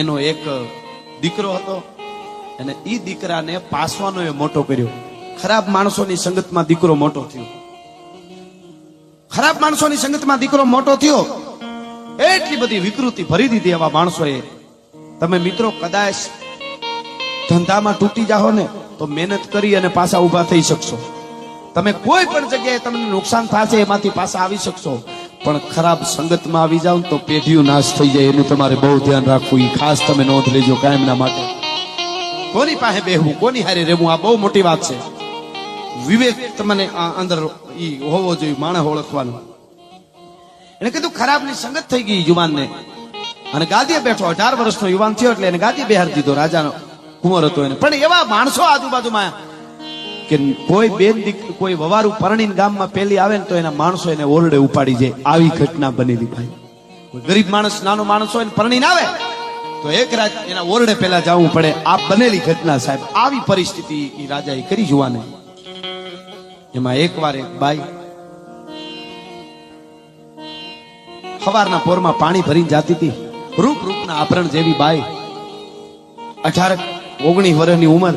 એનો એક દીકરો હતો અને એ દીકરાને પાસવાનો એ મોટો કર્યો. ખરાબ માણસોની સંગતમાં દીકરો મોટો થયો. ખરાબ માણસોની સંગતમાં દીકરો મોટો થયો. એટલી બધી વિકૃતિ ભરી દીધી એવા માણસોએ. તમે મિત્રો કદાચ ધંધામાં તૂટી જાઓ ને, તો મહેનત કરી અને પાછા ઊભા થઈ શકશો. તમે કોઈ પણ જગ્યાએ તમને નુકસાન થશે, એમાંથી પાછા આવી શકશો. પણ ખરાબ સંગતમાં આવી જાવ તો પેઢીઓ નાશ થઈ જાય, એનું તમારે બહુ ધ્યાન રાખવું. એ ખાસ તમે નોંધ લેજો કાયમના માટે. કોની પાસે બેહવું, કોની હારે રહેવું, આ બહુ મોટી વાત છે. વિવેક તમને આ અંદર ઈ હોવો જોઈએ, માણસ ઓળખવાનો. એને કીધું ખરાબની સંગત થઈ ગઈ યુવાનને. અને ગાદીએ બેઠો, અઢાર વર્ષનો યુવાન થયો એટલે એને ગાદી બેહાર દીધો, રાજાનો કુંવર હતો એને. પણ એવા માણસો આજુબાજુમાં કે કોઈ બેન દીકરી કોઈ વવારું પરણીને ગામમાં પેલી આવે ને તો એના માણસો એને ઓરડે ઉપાડી જાય. આવી ઘટના બનેલી ભાઈ. ગરીબ માણસ, નાનો માણસ હોય પરણીને આવે, તો એક રાત એના ઓરડે પેલા જવું પડે. આ બનેલી ઘટના સાહેબ. આવી પરિસ્થિતિ એ રાજાએ કરી જોવાને. એમાં એકવાર એક બાઈ સવારના પોરમાં પાણી ભરીને જાતી હતી. રૂપ રૂપના આભરણ જેવી બાઈ. અઢાર ઓગણીસ વર્ષની ઉંમર.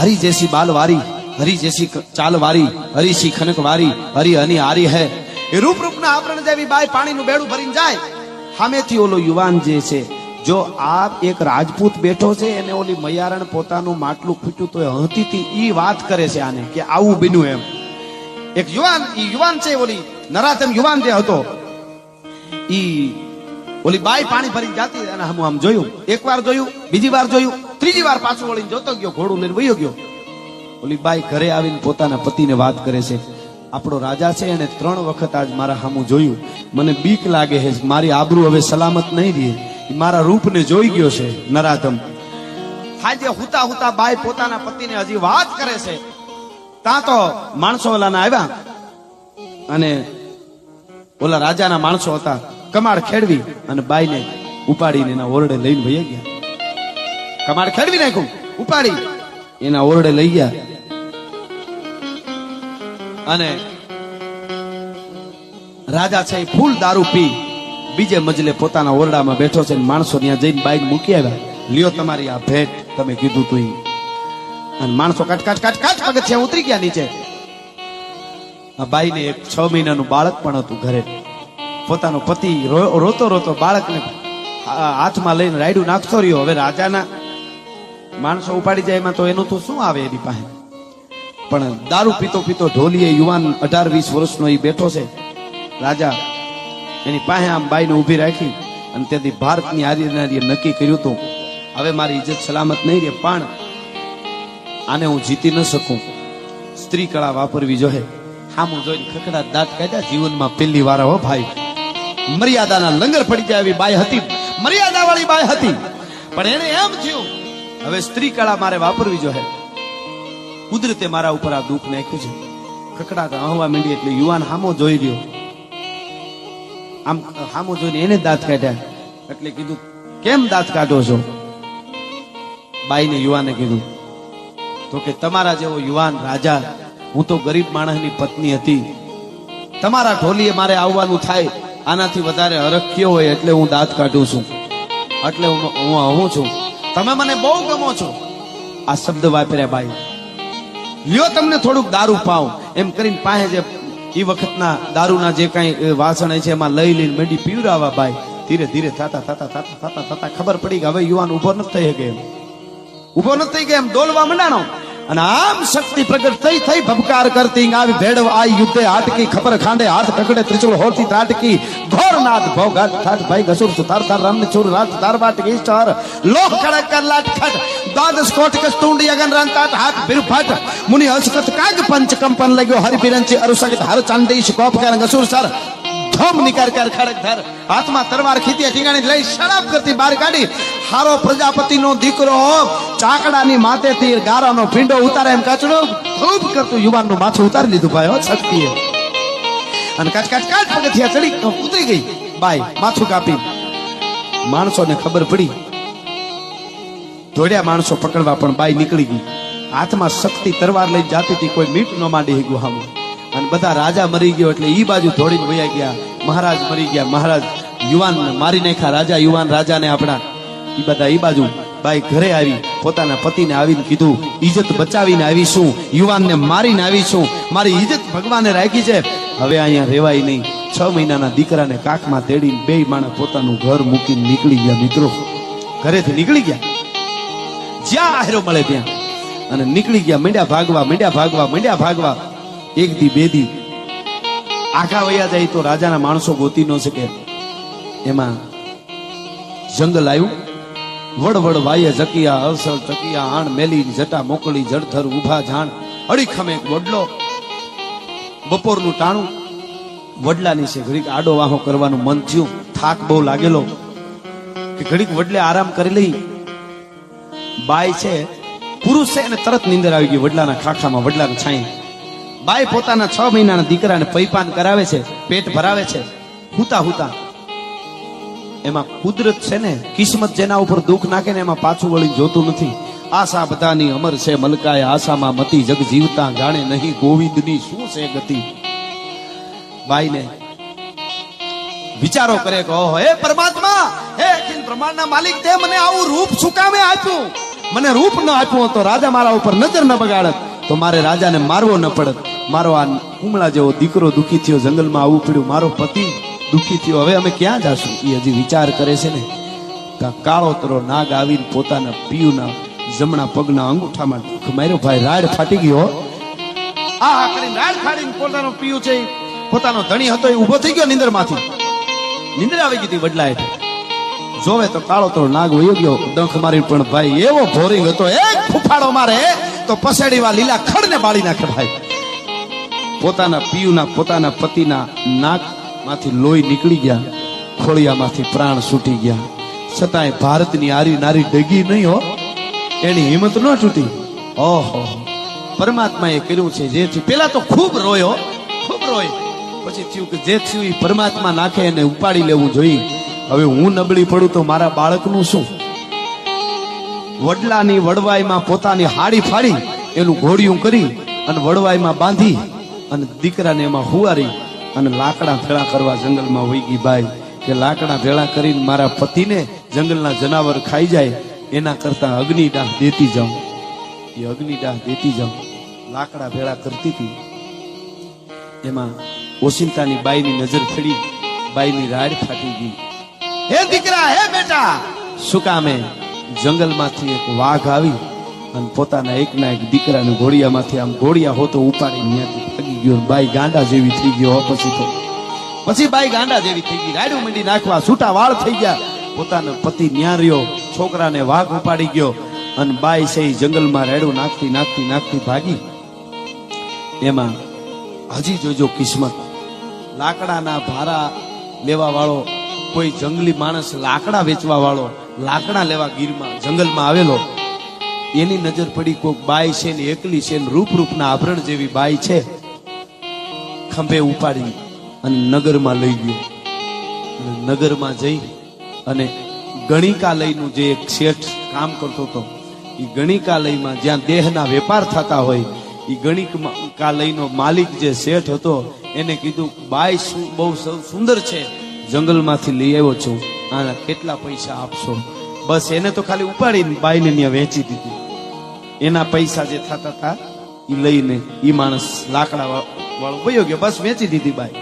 હરી જૈસી બાલ વારી હરી જૈસી ચાલ વારી હરી સી ખનક વારી હરી હની હારી હે એ રૂપ રૂપના આભરણ જેવી બાય પાણીનું બેડું ભરીને જાય, સામેથી ઓલો યુવાન જે છે, જો આ એક રાજપૂત બેઠો છે, એને ઓલી મયારણ પોતાનું માટલું ખૂટ્યું તો એ હતીથી ઈ વાત કરે છે આને કે આવું બન્યું એમ. એક યુવાન, ઈ યુવાન છે ઓલી નરાતમ યુવાન જે હતો, ઈ ઓલી બાઈ પાણી ભરી જાતી અને હમ આમ જોયું. એક વાર જોયું, બીજી વાર જોયું, ત્રીજી વાર પાછું વળીને જોતો ગયો, ઘોડું લઈને વયો ગયો. ઓલી બાઈ ઘરે આવીને પોતાના પતિને વાત કરે છે, આપણો રાજા છે એને ત્રણ વખત આજ મારા સામું જોયું. મને બીક લાગે છે, મારી આબરૂ હવે સલામત નહીં રહે. મારા રૂપને જોઈ ગયો છે, નરાધમ. હાજે હુતા હુતા બાઈ પોતાના પતિને હજી વાત કરે છે ત્યાં તો માણસો ઓલાના આવ્યા. અને ઓલા રાજાના માણસો હતા કમાડ ખેડવી અને બાઈને ઉપાડીને એના ઓરડે લઈને વહી ગયા. કમાડ ખેડવી નાખ્યું ઉપાડી. એના ઓરડે લઈ ગયા. અને રાજા છે ફૂલ દારૂ પી. બીજે મજલે પોતાના ઓરડામાં બેઠો છે માણસો ત્યાં જઈને બાઈને મૂકી આવ્યા. લ્યો તમારી આ ભેટ તમે કીધું તું. અને માણસો કાટ કાટ કાટ કાટ પગથિયા ઉતરી ગયા નીચે. આ બાઈને એક છ મહિનાનું બાળક પણ હતું ઘરે. પોતાનો પતિ રોતો રોતો બાળકને હાથમાં લઈને રાયડું નાખતો રહ્યો. હવે રાજાના માણસો ઉપાડી જાય, એમાં તો એનું તો શું આવે એની પાસે? પણ દારૂ પીતો પીતો ઢોલીએ યુવાન અઢાર વીસ વર્ષનો એ બેઠો છે. રાજા એની પાસે આમ બાઈને ઊભી રાખી અને તેથી ભારતની હારીનારીએ નક્કી કર્યું હતું, હવે મારી ઇજ્જત સલામત નહીં રહે, પણ આને હું જીતી ન શકું. સ્ત્રી કળા વાપરવી જોઈએ હામું જોઈને ખકડા દાંત કાઢ્યા, જીવનમાં પહેલી વાર, હો ભાઈ મર્યાદાના લંગર પડી જાય એવી બાય હતી. મર્યાદા વાળી બાય હતી. પણ એને એમ થયું, હવે સ્ત્રી કળા મારે વાપરવી જોઈએ. કુદરતે મારા ઉપર આ દુઃખ નાખ્યું છે. ખકડાટ હવા માંડી એટલે યુવાન હામો જોઈ રહ્યો આમ હામો જોઈને એને દાંત કાઢ્યા. એટલે કીધું, કેમ દાંત કાઢો છો? બાઈને યુવાને કીધું, તો કે તમારા જેવો યુવાન રાજા, હું તો ગરીબ માણસની પત્ની હતી. તમારા ઢોલીએ મારે આવવાનું થાય. આનાથી વધારે હરખ હોય એટલે હું દાંત કાઢું છું. એટલે હું હું હું છું. તમે મને બહુ ગમો છો. આ શબ્દ વાપર્યા ભાઈ લ્યો તમને થોડુંક દારૂ પાવ એમ કરીને પાસે જે એ વખતના દારૂના જે કાંઈ વાસણ છે એમાં લઈ લઈને મેડી પીવડાવા ભાઈ ધીરે ધીરે થતા થતા થતા થતા થતા. ખબર પડી કે હવે યુવાન ઊભો નથી થઈ શકે એમ. ઊભો નથી થઈ ગયા એમ. ડોલવા મંડાણો. અને આમ શક્તિ પ્રગટ થઈ થઈ ભબકાર કરતી આવી ભેડવ આ યુદ્ધે હાટકી, ખબર ખાંડે, હાથ પકડે ત્રિશુળ હોતી ત્રાટકી. ઘોર નાદ ભોગાટ ઠાઠ ભાઈ ઘસુર સુતાર તાર રામ ચૂર રાત તાર વાટ ઈષ્ટર લોક કડક કર લાટ ખટ દ્વાદશ કોટ કસ્તુંડી અગન રન તાટ, હાથ બિરફટ મુનિ હસકત કાગ પંચ કંપન લગ્યો હરિ બિરંચી અરુસગત, હર ચાંદી કોપ કર ઘસુર સર. ધમ નિકાર કર ખડક ધર. હાથમાં તરવાર ખીતી ઠીંગાણી લઈ શરાબ કરતી બહાર કાઢી. હારો પ્રજાપતિનો દીકરો ચાકડાની માથેથી ગારાનો ભીંડો ઉતારે એમ કચડો ખૂબ કરતું યુવાનનું માથું ઉતારી લીધું ભાઈ શક્તિએ અને કાચ કાચ કાચ, પગથિયા ચડી ઉતરી ગઈ. બાઈ, માથું કાપી. માણસોને ખબર પડી. દોડ્યા માણસો પકડવા પણ બાઈ નીકળી ગઈ. હાથમાં શક્તિ તરવાર લઈ જાતી હતી, કોઈ મીટ ન માંડી ગુહામાં. અને બધા રાજા મરી ગયો એટલે ઈ બાજુ દોડીને વયા ગયા. મહારાજ મરી ગયા. મહારાજ યુવાન મારી નાખ્યા. રાજા યુવાન રાજાને આપણા ઈ બધા ઈ બાજુ બાઈ ઘરે આવી, પોતાના પતિને આવીને કીધું ઇજ્જત બચાવીને આવી છું. યુવાનને મારીને આવી છું. મારી ઇજ્જત ભગવાને રાખી છે. હવે અહીંયા રેવાય નહીં. છ મહિનાના દીકરાને કાખમાં તેડીને બે માણસ પોતાનું ઘર મૂકીને નીકળી ગયા મિત્રો. ઘરેથી નીકળી ગયા. જ્યાં આહેરો મળે ત્યાં. અને નીકળી ગયા. મીંડ્યા ભાગવા મીંડ્યા ભાગવા મીંડ્યા ભાગવા. એક દી બે દી આખા વયા જાય તો રાજાના માણસો ગોતી ન શકે. એમાં જંગલ આવ્યું. વડ વડ જકિયા અવસર ટકિયા આણ મેલી, જટા મોકળી જળધર ઊભા જાણ. અડી ખમે વડલો બપોરનું ટાણું વડલાની છે ઘડીક આડો વાહો કરવાનું મન થયું. થાક બહુ લાગેલો કે ઘડીક વડલે આરામ કરી લઈ. બાય છે, પુરુષ છે એને તરત નીંદર આવી ગઈ વડલાના ખાખામાં, વડલાના છાંય. બાઈ પોતાના છ મહિનાના દીકરાને પૈપાન કરાવે છે, પેટ ભરાવે છે, હુતા હુતા. એમાં કુદરત છે ને, કિસ્મત જેના ઉપર દુઃખ નાખે ને એમાં પાછું વળી જોતું નથી. આશા બધાની અમર છે મલકાય આશામાં મતી જગ જીવતા જાણે નહીં, ગોવિંદની શું છે ગતિ? બાઈને વિચારો કરે કે ઓહો હે પરમાત્મા, હે અખિલ બ્રહ્માંડના માલિક, તે મને આવું રૂપ શું આપ્યું? મને રૂપ ન આપ્યું તો રાજા મારા ઉપર નજર ન બગાડત, તો મારે રાજાને મારવો ન પડત. મારો આ કુમળા જેવો દીકરો દુઃખી થયો, જંગલમાં આવવું પડ્યું, મારો પતિ દુઃખી થયો. હવે અમે ક્યાં જાશું? એ હજી વિચાર કરે છે ને. કાળો તરો નાગ આવીને પોતાના પિયુના જમણા પગના અંગૂઠામાં દુઃખ માર્યો. ભાઈ, રાડ ફાટી ગયો આ કરીને રાડ ફાડીને પોતાનો પિયુ છે પોતાનો ધણી હતો એ ઊભો થઈ ગયો નિંદરમાંથી. નિંદર આવી ગઈ હતી વડલા હેઠે જોવે તો કાળો તો નાગ વયો ગયો, ડંખ મારી પણ ભાઈ, એવો ભોરિંગ હતો, એક ફૂફાડો મારે, તો પસેડીવા લીલા ખડને બાળી નાખે ભાઈ. પોતાના પિયુના, પોતાના પતિના નાકમાંથી લોહી નીકળી ગયા, ખોળિયામાંથી પ્રાણ છૂટી ગયા. છતાંય ભારતની આરી નારી ડગી નહીં હો, એની હિંમત ન તૂટી ઓહો. પરમાત્માએ કર્યું છે જેથી પેલા તો ખૂબ રોયો ખૂબ રોય. પછી થયું કે જે થયું એ પરમાત્મા નાખે એને ઉપાડી લેવું જોઈએ. હવે હું નબળી પડું તો મારા બાળકનું શું? વડલાની વડવાઈમાં પોતાની હાડી ફાડી, એનું ઘોડિયું કરી અને વડવાઈમાં બાંધી અને દીકરાને એમાં હુવારી અને લાકડા ભેળા કરવા જંગલમાં વહી ગઈ બાઈ. કે લાકડા ભેળા કરીને મારા પતિને જંગલના જનાવર ખાઈ જાય એના કરતા અગ્નિદાહ દેતી જાઉં. એ અગ્નિદાહ દેતી જાઉં. લાકડા ભેળા કરતી હતી. એમાં ઓશિંતાની બાઈની નજર ફેડી બાઈની રાડ ફાટી ગઈ. હે દીકરા હે બેટા! શું કામે? જંગલમાંથી એક વાઘ આવી અને પોતાના એકના એક દીકરાને ઘોડિયામાંથી આમ ઘોડિયા હોતો ઉપાડી ત્યાંથી ભાગી ગયો બાઈ ગાંડા જેવી થઈ ગયો પછી તો. પછી બાઈ ગાંડા જેવી થઈ ગઈ. રાડું મંડી નાખવા છૂટા વાળ થઈ ગયા. પોતાનો પતિ ન્યા છોકરાને વાઘ ઉપાડી ગયો. અને બાઈ છે જંગલમાં રેડું નાખતી નાખતી નાખતી ભાગી. એમાં હજી જોજો કિસ્મત. લાકડાના ભારા લેવા વાળો કોઈ જંગલી માણસ લાકડા વેચવા વાળો લાકડા લેવા ગીરમાં જંગલમાં આવેલો. એની નજર પડી કોક બાઈ છે ને એકલી છે રૂપ રૂપના આભરણ જેવી બાઈ છે. ખંભે ઉપાડી અને નગરમાં લઈ ગયો. નગરમાં જઈ અને ગણિકાલયનું જે એક શેઠ કામ કરતો હતો એ ગણિકાલયમાં જ્યાં દેહના વેપાર થતા હોય એ ગણિકાલયનો માલિક જે શેઠ હતો, એને કીધું, બાઈ બહુ સુંદર છે, જંગલમાંથી લઈ આવ્યો છું. આના કેટલા પૈસા આપશો? બસ એને તો ખાલી ઉપાડીને બાઈને ત્યાં વેચી દીધી. એના પૈસા જે થતા હતા એ લઈને એ માણસ લાકડા વાળો વયો ગયો. બસ વેચી દીધી બાઈ.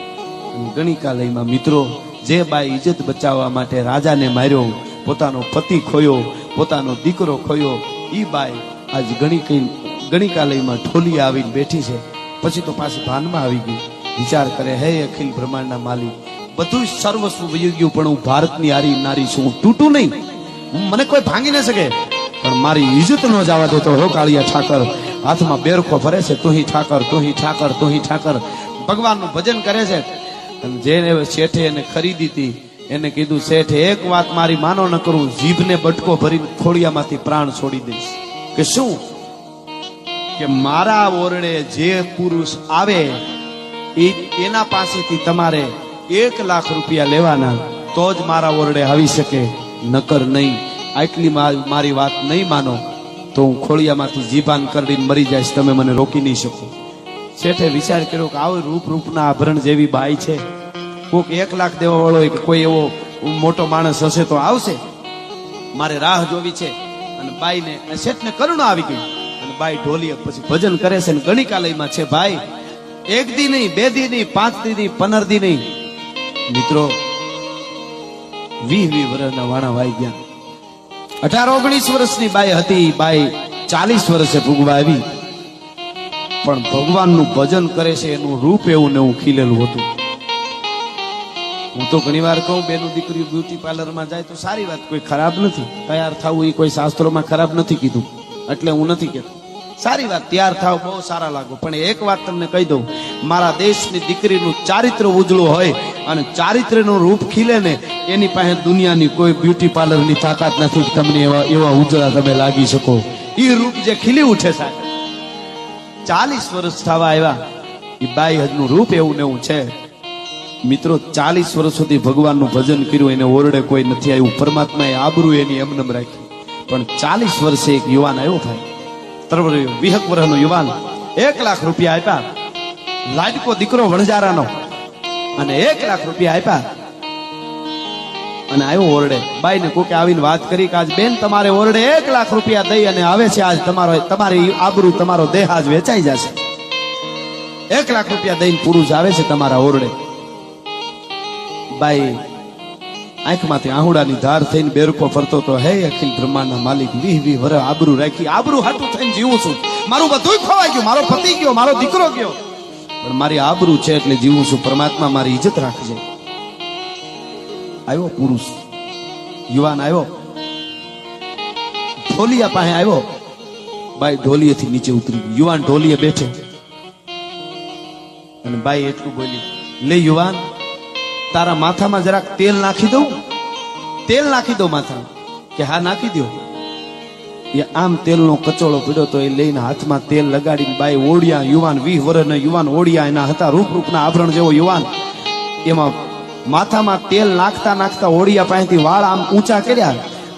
ગણિકાલયમાં મિત્રો, જે બાઈ ઇજ્જત બચાવવા માટે રાજાને માર્યો, પોતાનો પતિ ખોયો, પોતાનો દીકરો ખોયો, ઈ બાઈ આજ ગણિક ગણિકાલયમાં ઠોલી આવીને બેઠી છે. પછી તો પાછી ભાનમાં આવી ગઈ. વિચાર કરે, હે અખિલ બ્રહ્માંડના માલિક બધું સર્વસ્વ વયું ગયું, પણ હું ભારતની આરી નારી છું. હું તૂટું નહીં. મને કોઈ ભાંગી ન શકે. પણ મારી ઇજ્જત ન જવા દેતો હો કાળિયા ઠાકર, હાથમાં બેરખો ફરે છે, તુહી ઠાકર તુહી ઠાકર તુહી ઠાકર. ભગવાનનું ભજન કરે છે. જેને શેઠે એને ખરીદી હતી, એને કીધું, શેઠ, એક વાત મારી માનો ન કરું, જીભને બટકો ભરીને ખોડિયામાંથી પ્રાણ છોડી દઈશ. કે શું? કે મારા ઓરડે જે પુરુષ આવે, એ એના પાસેથી તમારે એક લાખ રૂપિયા લેવાના, તો જ મારા ઓરડે આવી શકે. નકર નહીં. આટલી મારી વાત નહીં માનો, તો હું ખોળિયામાંથી જીભાન કરીને મરી જઈશ. તમે મને રોકી નહીં શકો. શેઠે વિચાર કર્યો કે આવો રૂપ રૂપના આભરણ જેવી બાઈ છે. કોઈક એક લાખ દેવા વાળો કે કોઈ એવો મોટો માણસ હશે તો આવશે. મારે રાહ જોવી છે. અને બાઈને શેઠને કરુણા આવી ગઈ. અને બાઈ ઢોલીએ પછી ભજન કરે છે અને ગણિકાલયમાં છે, ભાઈ, એક દી નહીં, બે દી નહીં, પાંચ દી નહીં, પંદર દી નહીં. મિત્રો વીસ વીસ વર્ષના વાણા વાઈ ગયા. અઢાર ઓગણીસ વર્ષની બાઈ હતી. બાઈ ચાલીસ વર્ષે ભૂગવા આવી. પણ ભગવાનનું ભજન કરે છે, એનું રૂપ એવું ને એવું ખીલેલું હતું. હું તો ઘણી વાર કહું, બેનું દીકરી બ્યુટી પાર્લરમાં જાય તો સારી વાત, કોઈ ખરાબ નથી. તૈયાર થવું એ કોઈ શાસ્ત્રોમાં ખરાબ નથી કીધું. એટલે હું નથી કહેતો. સારી વાત, તૈયાર થાવ, બહુ સારા લાગો. પણ એક વાત તમને કહી દઉં, મારા દેશની દીકરીનું ચારિત્ર ઉજળું હોય અને ચારિત્રનું રૂપ ખીલે ને, એની પાસે દુનિયાની કોઈ બ્યુટી પાર્લરની તાકાત નથી તમને એવા એવા ઉજળા તમે લાગી શકો. એ રૂપ જે ખીલી ઉઠે સાહેબ. ચાલીસ વર્ષ થવા આવ્યા. એ બાઈ હજનું રૂપ એવું ને એવું છે. મિત્રો, ચાલીસ વર્ષ સુધી ભગવાનનું ભજન કર્યું, એને ઓરડે કોઈ નથી આવ્યું. પરમાત્માએ આબરૂ એની એમનેમ રાખી. પણ ચાલીસ વર્ષે એક યુવાન આવ્યો તરવર વિહક વર્ષનો યુવાન એક લાખ રૂપિયા આપ્યા. લાડકો દીકરો વણજારાનો અને એક લાખ રૂપિયા આપ્યા. અને આવ્યો ઓરડે. બાઈને કોકે આવીને વાત કરી કે આજ બેન તમારે ઓરડે એક લાખ રૂપિયા દઈ અને આવે છે આજ તમારો, તમારી આબરૂ, તમારો દેહ આજ વેચાઈ જશે. એક લાખ રૂપિયા દઈને પુરુષ આવે છે તમારા ઓરડે. બાઈ આંખમાંથી આહુડાની ધાર થઈને બેરકો ફરતો તો હે અખિલ બ્રહ્માંડના માલિક, વીહ વીહ વર આબરૂ રાખી, આબરૂ હાટું થઈને જીવું છું. મારું બધું ખોવાઈ ગયું, મારો પતિ ગયો, મારો દીકરો ગયો. પણ મારી આબરૂ છે એટલે જીવું છું, પરમાત્મા મારી ઇજ્જત રાખજે. આવ્યો પુરુષ. યુવાન આવ્યો. ઢોલિયા પાસે આવ્યો. બાઈ ઢોલિયેથી નીચે ઉતરી ગયું યુવાન ઢોલીએ બેઠે. અને બાઈ એટલું બોલી, લે યુવાન તારા માથામાં જરાક તેલ નાખી દઉં? તેલ નાખી દઉં માથામાં. કે હા, નાખી દો એ આમ તેલનો કચોળો પીડ્યો તો એ લઈને હાથમાં તેલ લગાડીને બાઈ ઓડિયા, યુવાન વીહ વર્ષના યુવાન ઓડિયા એના હતા રૂપ રૂપના આભરણ જેવો યુવાન. એમાં માથામાં તેલ નાખતા નાખતા ઓડિયા પાસેથી વાળ આમ ઊંચા કર્યા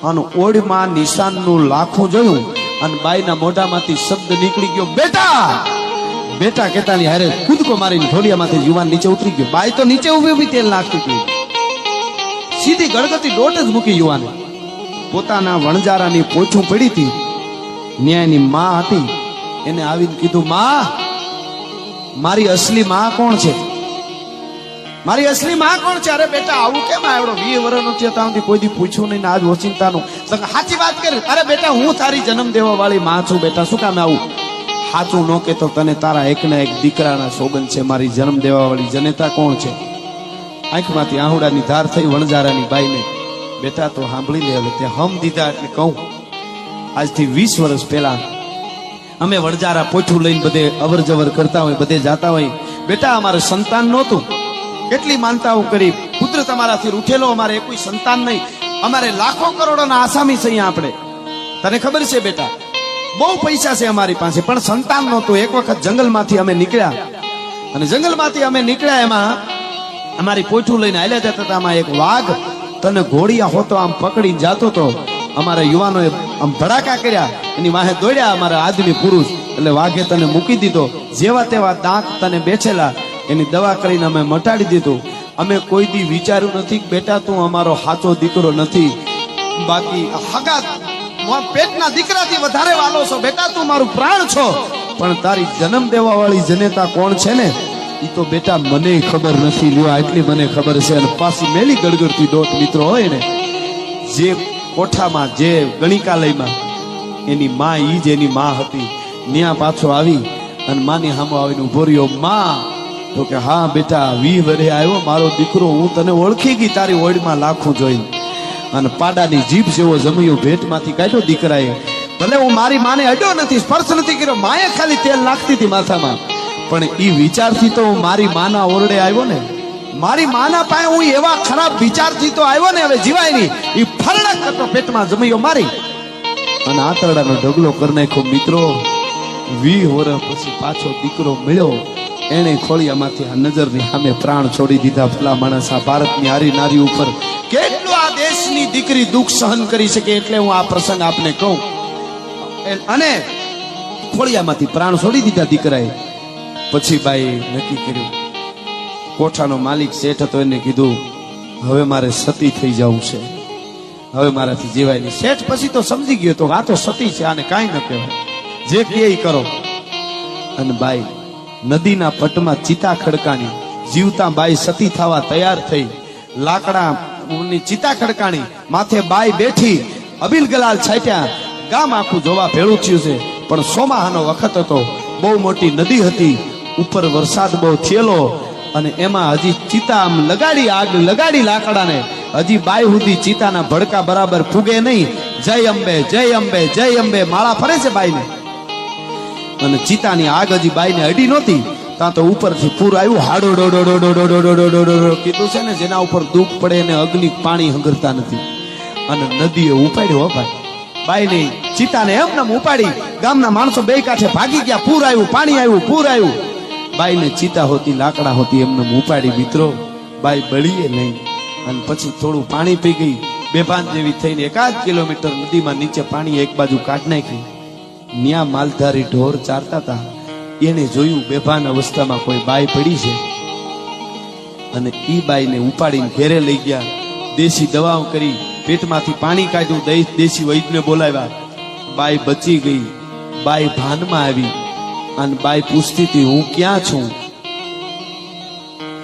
અને ઓડમાં નિશાનનું લાખું જોયું અને બાઈના મોઢામાંથી શબ્દ નીકળી ગયો, બેટા બેટા કેતાની હારે કૂદકો મારીને ઢોલિયામાંથી યુવાન નીચે ઉતરી ગયો. બાઈ તો નીચે ઊભી ઊભી તેલ નાખતી હતી. સીધી ગળગતી દોટ જ મૂકી યુવાને. પોતાના વણજારાની પોછું પડી હતી. ન્યાયની માં હતી. એને આવીને કીધું, માં, મારી અસલી માં કોણ છે? મારી અસલી માં કોણ છે? અરે બેટા, આવું કેમ આવડો? વીસ વર્ષનો છે, ત્યાં સુધી કોઈ દી પૂછ્યું નહીં ને આજ ઓચિંતાનું. સાચી વાત કરી. અરે બેટા, હું તારી જન્મ દેવા વાળી માં છું બેટા. શું કામ આવું? સાચું ન કે તો તને તારા એકના એક દીકરાના સોગન છે, મારી જન્મ દેવાવાળી જનેતા કોણ છે? આંખમાંથી આહુડાની ધાર થઈ વણજારાની બાઈને બેટા તો સાંભળી લે હવે તે હમ દીધા એટલે કહું, આજથી વીસ વર્ષ પહેલા અમે વણજારા પોઠું લઈને બધે અવર જવર કરતા હોય, બધે જાતા હોય. બેટા, અમારે સંતાન નહોતું. કેટલી માનતાઓ કરી, પુત્ર તમારાથી ઉઠેલો અમારે કોઈ સંતાન નહીં. અમારે લાખો કરોડોના આસામી છે અહીંયા આપણે. તને ખબર છે બેટા? બહુ પૈસા છે અમારી પાસે, પણ સંતાન નહોતું એક વખત જંગલમાંથી અમે નીકળ્યા. અને જંગલમાંથી અમે નીકળ્યા એમાં અમારી પોઠું લઈને હાલ્યા જતા હતા એક વાઘ તને ઘોડિયા હોતો આમ પકડીને જાતો તો અમારા યુવાનોએ આમ ધડાકા કર્યા, એની વાહે દોડ્યા અમારા આદમી પુરુષ. એટલે વાઘે તને મૂકી દીધો. જેવા તેવા દાંત તને બેઠેલા, એની દવા કરીને અમે મટાડી દીધું. અમે કોઈ દી વિચાર્યું નથી બેટા તું અમારો સાચો દીકરો નથી. બાકી હગા મો- પેટના દીકરાથી વધારે વાલો છો. બેટા, તું મારું પ્રાણ છો. પણ તારી જન્મ દેવા જનેતા કોણ છે ને? એ તો બેટા મને ખબર નથી. લ્યો એટલી મને ખબર છે. અને પાછી મેલી ગડગડતી દોટ મિત્રો હોય ને, જે કોઠામાં, જે ગણિકાલયમાં, એની માં ઈ જ એની માં હતી. ન્યા પાછો આવી અને માની સામે આવીને ઊભો રહ્યો, માં, તો કે હા બેટા વી વરે આવ્યો. મારો દીકરો હું તને ઓળખી ગઈ, તારી ઓળમાં લાખું જોઈને. અને પાડાની જીભ જેવો જમ્યો ભેટમાંથી કાઢ્યો દીકરાએ. ભલે હું મારી માને અડ્યો નથી, સ્પર્શ નથી કર્યો, માએ ખાલી તેલ નાખતી હતી માથામાં. પણ એ વિચારથી તો હું મારી માના ઓરડે આવ્યો ને. મારી માના પાસે હું એવા ખરાબ વિચારથી તો આવ્યો ને, હવે જીવાય નહીં. એ ફરડક હતો પેટમાં જમ્યો મારી. અને આંતરડાનો ઢગલો કરી નાખ્યો મિત્રો. વી હોર પછી પાછો દીકરો મળ્યો. એણે ખોળિયામાંથી આ નજરની સામે પ્રાણ છોડી દીધા. ભલા માણસ આ ભારતની હારી નારી ઉપર કેટલું દેશની દીકરી દુઃખ સહન કરી શકે એટલે હું આ પ્રસંગ આપને કહું. અને ખોળિયામાંથી પ્રાણ છોડી દીધા દીકરાએ. પછી બાઈ નક્કી કર્યું, કોઠાનો માલિક શેઠ હતો એને કીધું, હવે મારે સતી થઈ જવું છે. હવે મારાથી જીવાય નહીં. શેઠ પછી તો સમજી ગયો તો આ તો સતી છે, આને કાંઈ ન કહેવાય. જે કહે કરો. અને બાઈ નદીના પટમાં ચિતા ખડકાની, જીવતા બાઈ સતી થવા તૈયાર થઈ, લાકડા ની ચિતા ખડકાણી. માથે બાઈ બેઠી, અબિલ ગલાલ છાટ્યા. ગામ આખું જોવા ભેળું થયું છે. પણ સોમાહાનો વખત હતો. બહુ મોટી નદી હતી. ઉપર વરસાદ બહુ થયેલો. અને એમાં હજી ચિતા આમ લગાડી આગ લગાડી લાકડાને. હજી બાય સુધી ચિતાના ભડકા બરાબર ફૂગે નહીં. જય અંબે જય અંબે જય અંબે. માળા ફરે છે બાઈને. અને ચિતાની આગ હજી બાઈને અડી નહોતી. ત્યાં તો ઉપરથી પૂર આવ્યું. હાડો ડોડો કીધું છે ને જેના ઉપર દુઃખ પડે એને અગ્નિ પાણી હંગરતા નથી અને નદીએ ઉપાડ્યો ભાઈ ભાઈ નહીં ચિતાને એમ નામ ઉપાડી ગામના માણસો બે કાંઠે ભાગી ગયા પૂર આવ્યું પાણી આવ્યું પૂર આવ્યું બાઈને ચિતા હોતી લાકડા હોતી એમને ઉપાડી મિત્રો બાઈ બળીએ નહીં અને પછી થોડું પાણી પી ગઈ બેભાન જેવી થઈને એકાદ કિલોમીટર નદીમાં નીચે પાણી એક બાજુ કાઢ નાખી ન્યા માલધારી ઢોર ચારતા હતા એને જોયું, બેભાન અવસ્થામાં કોઈ બાઈ પડી છે. અને એ બાઈને ઉપાડીને ઘેરે લઈ ગયા. દેશી દવાઓ કરી, પેટમાંથી પાણી કાઢ્યું દેશી વૈદ્યને બોલાવ્યા. બાઈ બચી ગઈ. બાઈ ભાનમાં આવી. અને બાઈ પૂછતી હતી, હું ક્યાં છું?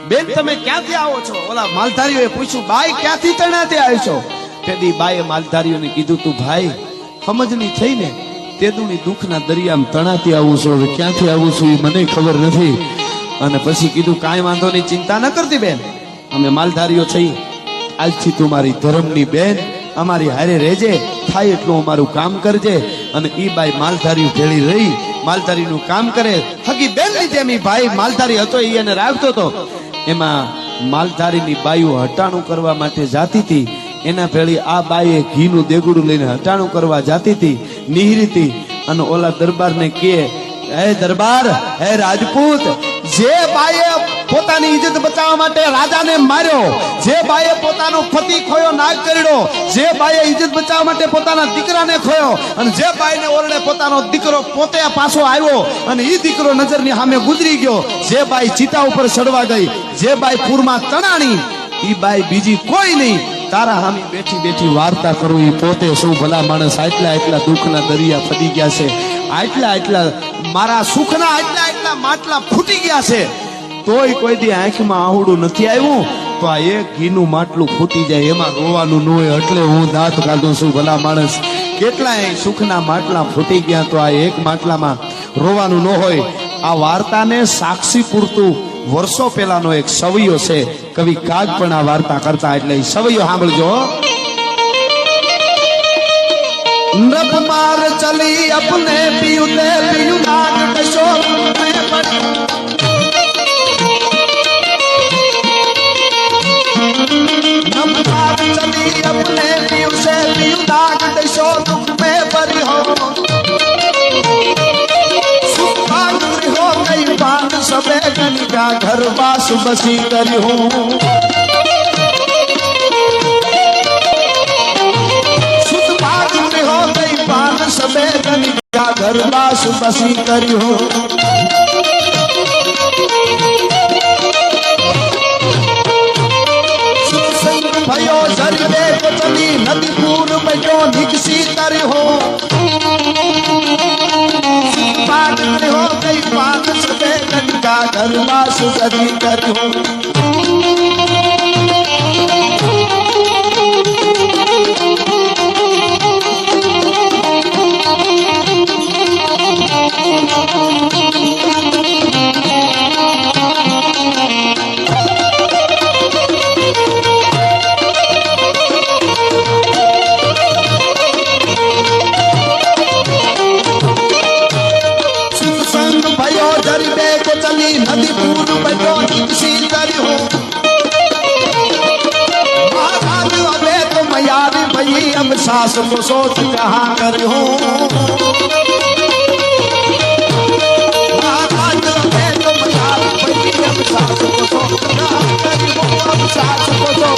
બેન, તમે ક્યાંથી આવો છો? ઓલા માલધારીઓએ પૂછ્યું, બાઈ, ક્યાંથી તણાથી આવ્યો છો? તેથી બાઈએ માલધારીઓને કીધું તું, ભાઈ સમજની થઈ ને તેદુની દુઃખના દરિયામાં તણાતી આવું છું. હવે ક્યાંથી આવું છું એ મને ખબર નથી. અને પછી કીધું, કાંઈ વાંધો નહીં, ચિંતા ન કરતી બેન. અમે માલધારીઓ છીએ. આજથી તું મારી ધર્મની બેન. અમારી હારે રહેજે. થાય એટલું અમારું કામ કરજે. અને એ બાઈ માલધારીઓ ભેળી રહી. માલધારીનું કામ કરે. હકી બેનની જેમ એ ભાઈ માલધારી હતો એ એને રાખતો હતો એમાં માલધારીની બાઈઓ હટાણું કરવા માટે જાતી હતી. એના ભેળી આ બાઈએ ઘીનું દેગુડું લઈને હટાણું કરવા જાતી હતી. નિહરી હતી અને ઓલા દરબારને કહે, હે દરબાર, હે રાજપૂત, જે બાઈએ પોતાની ઇજ્જત બચાવવા માટે રાજાને માર્યો, જે બાઈએ પોતાનો પતિ ખોયો નાગ કરડ્યો જે બાઈએ ઇજ્જત બચાવવા માટે પોતાના દીકરાને ખોયો અને જે બાઈને ઓરડે પોતાનો દીકરો પોતે પાછો આવ્યો અને એ દીકરો નજરની સામે ગુજરી ગયો, જે બાઈ ચિતા ઉપર ચડવા ગઈ, જે બાઈ પૂરમાં તણાણી એ બાઈ બીજી કોઈ નહીં તારા હામી બેઠી બેઠી વાર્તા કરું એ પોતે શું ભલા માણસ આટલા આટલા દુઃખના દરિયા ફરી ગયા છે. આટલા આટલા મારા સુખના આટલા આટલા માટલા ફૂટી ગયા છે. તોય કોઈ દી આંખમાં આહુડું નથી આવ્યું. તો આ એક ઘીનું માટલું ફૂટી જાય, એમાં રોવાનું ન હોય, એટલે હું દાંત કાઢું છું ભલા માણસ. કેટલાય સુખના માટલા ફૂટી ગયા તો આ એક માટલામાં રોવાનું ન હોય. આ વાર્તાને સાક્ષી પૂરતું વર્ષો પહેલાનો એક સવૈયો છે. કવિ કાગ પણ આ વાર્તા કરતા એટલે સવૈયો સાંભળજો. નભ માર ચલી, અપને પીયુ દે પીયુ નાગ કશો. पास बसी कर हूँ हो गई पान समेत क्या बसी कर भयो जल में नदी पूर्ण में जो निकसी कर हो। સુસરી કર वाली नदी पूर्व बटोर विकसित करी हो। तो मयारी भई अब सास को सोच कहाँ कर हो। तो सास को सो सास को सो